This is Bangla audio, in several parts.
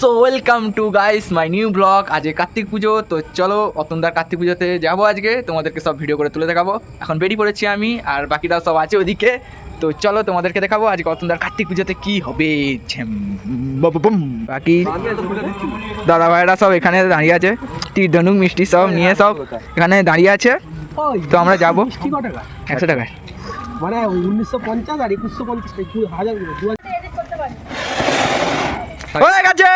So welcome to guys my new blog. আজকে কার্তিক পুজো, তো চলো অতন্দার কার্তিক পুজোতে যাব আজকে। তোমাদেরকে সব ভিডিও করে তুলে দেখাবো। এখন বেরিয়ে পড়েছি আমি, আর বাকিরা সব আছে ওদিকে। তো চলো তোমাদেরকে দেখাবো আজকে অতন্দার কার্তিক পুজোতে কি হবে। বাকি দাদা ভাইরা সব এখানে দাঁড়িয়ে আছে। তীর ধনুক, মিষ্টি সব নিয়ে সব এখানে দাঁড়িয়ে আছে। তো আমরা যাব। একশো টাকায়। মানে উনিশশো পঞ্চাশ আর একুশশো পঞ্চাশ হাজার। হয়ে গেছে!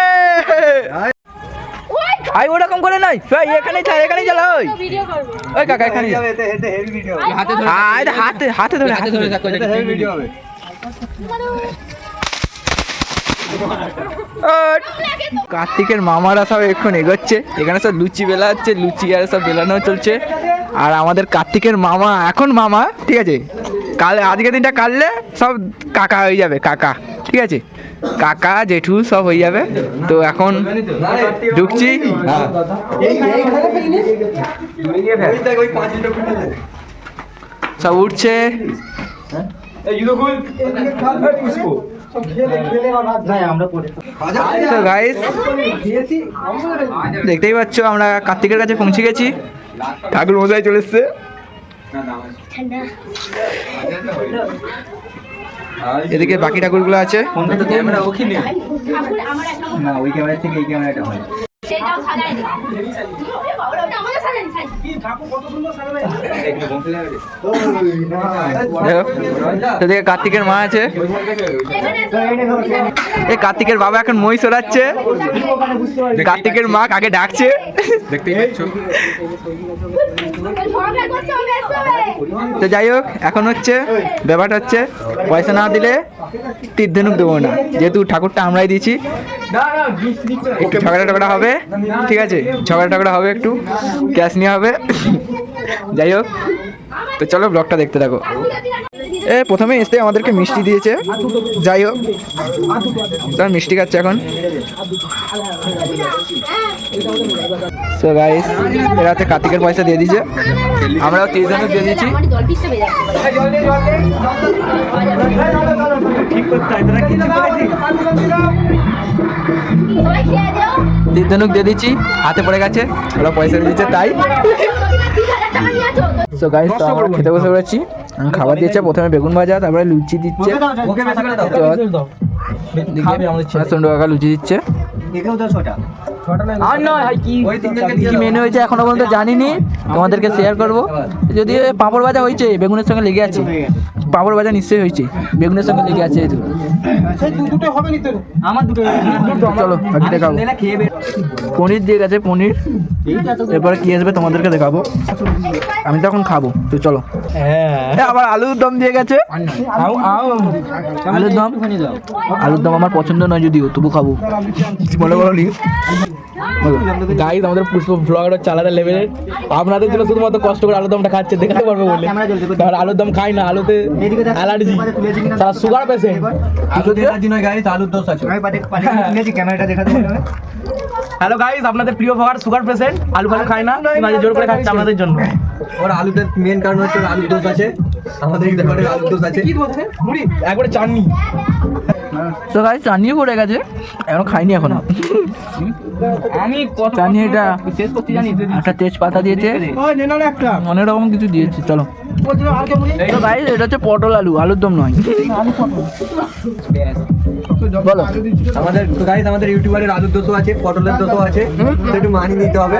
আই ওরকম করে নাই ওই এখানেই চা এখানেই চালা ওই। ওই কাকা এখানে হাতে হাতে হাতে ধরে হাতে ধরে। ওট। কার্তিকের মামারা সব এখন এগোচ্ছে। এখানে সব লুচি বেলা হচ্ছে লুচি আর সব বেলানো চলছে। আর আমাদের কার্তিকের মামা এখন মামা ঠিক আছে? কাল আজকের দিনটা কাটলে সব কাকা হয়ে যাবে কাকা। ঠিক আছে? কাকা, জেঠু সব হয়ে যাবে। তো এখন ঢুকছি। সব উঠছে। গাইস দেখতেই পাচ্ছ, আমরা কার্তিকের কাছে পৌঁছে গেছি। ঠাকুর মশাই চলে এসছে। এদিকে বাকি ঠাকুরগুলো আছে আমার একটা সেটাও সাজায়নি ওটা আমাদের সাজায়নি সাজায়নি। দেখো। কার্তিকের মা আছে। এই কার্তিকের বাবা এখন মই সরাচ্ছে কার্তিকের মা কাকে ডাকছে। তো যাই হোক, এখন হচ্ছে, ব্যাপারটা হচ্ছে, পয়সা না দিলে তীর ধনুক দেবো না। যেহেতু ঠাকুরটা আমরাই দিয়েছি। একটু ঝগড়া টগড়া হবে, ঠিক আছে? ঝগড়া টগড়া হবে ক্যাশ নিয়ে হবে। যাই হোক তো চলো ব্লগটা দেখতে থাকো। এ প্রথমে এসে আমাদেরকে মিষ্টি দিয়েছে। যাই হোক তার মিষ্টি খাচ্ছে এখন। সো গাইস এরা হচ্ছে কার্তিকের পয়সা দিয়ে দিয়েছে। আমরাও তীর ধনুক দিয়ে দিয়েছি। আমার জল পিসটা ধনুক দিয়ে দিচ্ছি হাতে পড়ে গেছে ওরা পয়সা দিয়ে দিচ্ছে তাই। সো গাইস তো আমরা খেতে বসে পড়েছি আমি খাবার দিয়েছে প্রথমে বেগুন ভাজা তারপরে লুচি দিচ্ছে। সন্ডু কাকা লুচি দিচ্ছে। আর নয় কি কি মেনু হয়েছে এখনও পর্যন্ত জানিনি। তোমাদেরকে শেয়ার করব। যদি পাঁপড় ভাজা হয়েছে বেগুনের সঙ্গে লেগে আছে। পাঁপড় ভাজা নিশ্চয়ই হয়েছে। বেগুনের সঙ্গে লেগে আছে তো। দুটো। হবে নি তোর আমার দুটো চলো পনির দিয়ে গেছে পনির। এরপরে কি আসবে তোমাদেরকে দেখাবো। আমি তখন খাব তো চলো। আবার আলুর দম দিয়ে গেছে? আলুর দম? আলুর দম আমার পছন্দ নয় যদিও তবু খাব। কিছু মনে করো নি গাইজ আমাদের পুষ্প ব্লগটা চালাতে লেভেলের আপনাদের জন্য শুধুমাত্র কষ্ট করে আলুর দমটা খাচ্ছে দেখাতে পারবে বলে। কারণ আলুর দম খাই না আলুতে অ্যালার্জি তারা সুগার পেশেন্ট হ্যালো গাইজ আপনাদের প্রিয় ভাগার সুগার পেশেন্ট আলু ফালু খায় না জোর করে খাচ্ছে আপনাদের জন্য। ওর আলুদের মেন কারণ হচ্ছে ওর আলুর দোষ আছে। আমাদের এই ব্যাপারে আলুর দোষ আছে। মুড়ি? একবারে চাটনি। তো গাইস চাটনি পড়ে গেছে। এখনও খাইনি এখনও। আমি চাটনি এটা শেষ করতে জানি একটা তেজপাতা দিয়েছে। অনেক রকম কিছু দিয়েছে চলো। তো গাইজ এটা হচ্ছে পটল আলু আলুর দম নয়। বলো। আমাদের গাইজ আমাদের ইউটিউবারের আলুর দোষও আছে পটলের দোষও আছে একটু মানিয়ে নিতে হবে।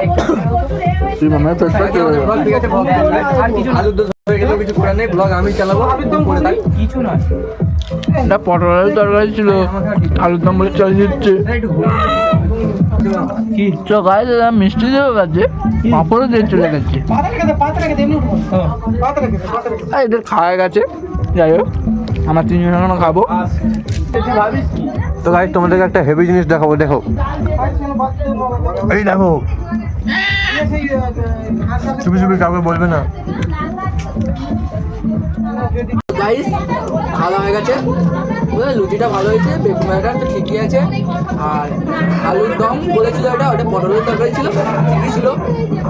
কিছু আলুর দোষ হয়ে গেলেও কিছু করার নেই ব্লগ আমি চালাবো করে থাক। কিছু নয়। এটা পটল আলুর তরকারি ছিল আলুর দম বলে চলে দিচ্ছে। তো মিষ্টি গেছে পাঁপড়ও দিয়ে চলে গেছে। এদের খাওয়া গেছে। যাই হোক আমরা তিনজন এখনও খাব। তো গাইজ তোমাদেরকে একটা হেভি জিনিস দেখাবো দেখো। এই দেখো। চুপি চুপি কাউকে বলবে না। গাইস খাওয়া হয়ে গেছে। লুচিটা ভালো হয়েছে, বেগুন ভাজাটা তো ঠিকই আছে। আর আলুর দম বলেছিল এটা, ওটা পটলের তরকারি ছিল, ঠিকই ছিল।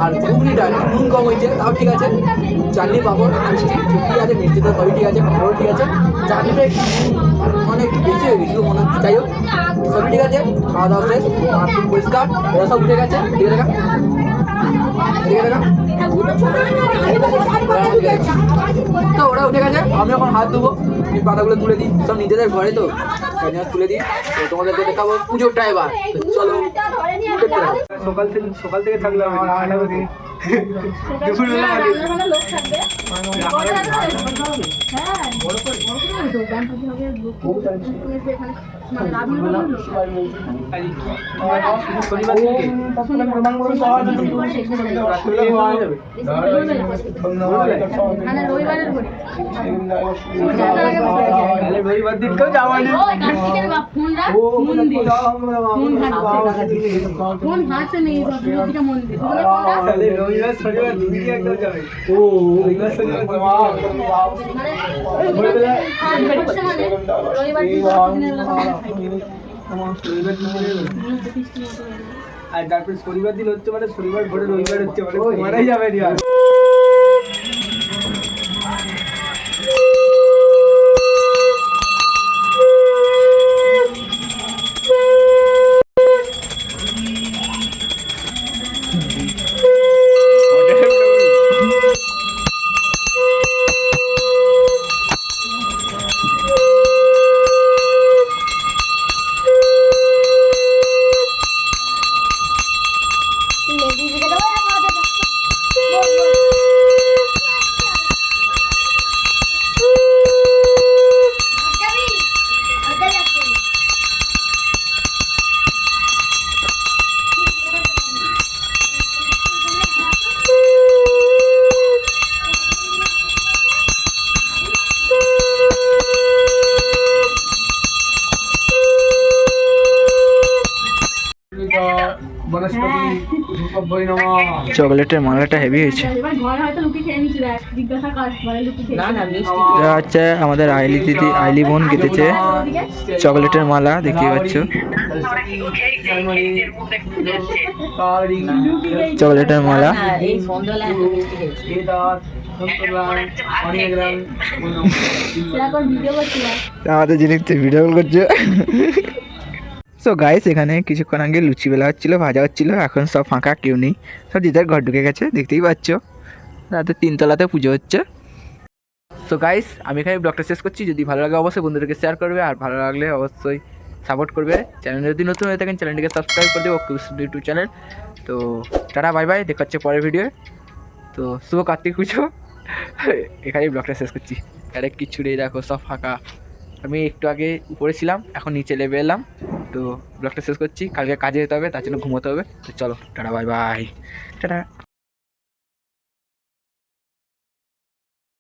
আর ঘুগনিটা, নুন কম হয়েছে, তাও ঠিক আছে। চাটনি পাঁপড়, মিষ্টি ঠিকই আছে, মিষ্টি তো সবই ঠিক আছে পাঁপড় ঠিক আছে। চাটনিটা একটু মানে বেশি হয়ে গেছিল, মনে হচ্ছে। যাই হোক, সবই ঠিক আছে, খাওয়া দাওয়া শেষ বাথরুম পরিষ্কার ওরা সব উঠে গেছে ঠিক আছে ঠিক আছে আমি এখন হাত ধুবো এই পাতাগুলো তুলে দিই সব নিজেদের ঘরে তো তুলে দিই। তোমাদেরকে দেখাবো পুজোর ড্রাইভার চলো। সকাল থেকে সকাল থেকে থাকলাম হ্যাঁ, রবিবার দিন যাওয়া ফোন হাতে। নেই, মন। তাহলে রবিবার শনিবার দুদিনই একদম যাবে ও রবিবার শনিবার রবিবার গেলো। আর তারপরে শনিবার দিন হচ্ছে মানে শনিবার ভোরে রবিবার হচ্ছে মানে মারাই যাবে নি। না মিষ্টি এটা হচ্ছে আমাদের আইলি দিদি আইলি বোন কেটেছে। চকলেটের মালা দেখতেই পাচ্ছ। চকলেটের মালা। আমাদের জিনিস ভিডিও কল করছে। সো গাইস এখানে কিছুক্ষণ আগে লুচি বেলা হচ্ছিল, ভাজা হচ্ছিল, এখন সব ফাঁকা, কেউ নেই। সব দিদার ঘর ঢুকে গেছে, দেখতেই পাচ্ছ। রাতে তিনতলাতে পুজো হচ্ছে। সো গাইস আমি এখানে ব্লগটা শেষ করছি। যদি ভালো লাগে, অবশ্যই বন্ধুদেরকে শেয়ার করবে। আর ভালো লাগলে অবশ্যই সাপোর্ট করবে। চ্যানেলে যদি নতুন হয়ে থাকেন চ্যানেলটিকে সাবস্ক্রাইব করে দেবো ইউটিউব চ্যানেল তো, টাটা বাই বাই দেখা হচ্ছে পরের ভিডিও তো, শুভ কার্তিক পুজো। এখানেই ব্লগটা শেষ করছি। আরে কিচ্ছু নেই, দেখো, সব ফাঁকা। আমি একটু আগে উপরে ছিলাম, এখন নিচে নেমে এলাম। তো ব্লগটা শেষ করছি, কালকে কাজে যেতে হবে, তার জন্য ঘুমোতে হবে। তো চলো, টাটা বাই বাই টাটা।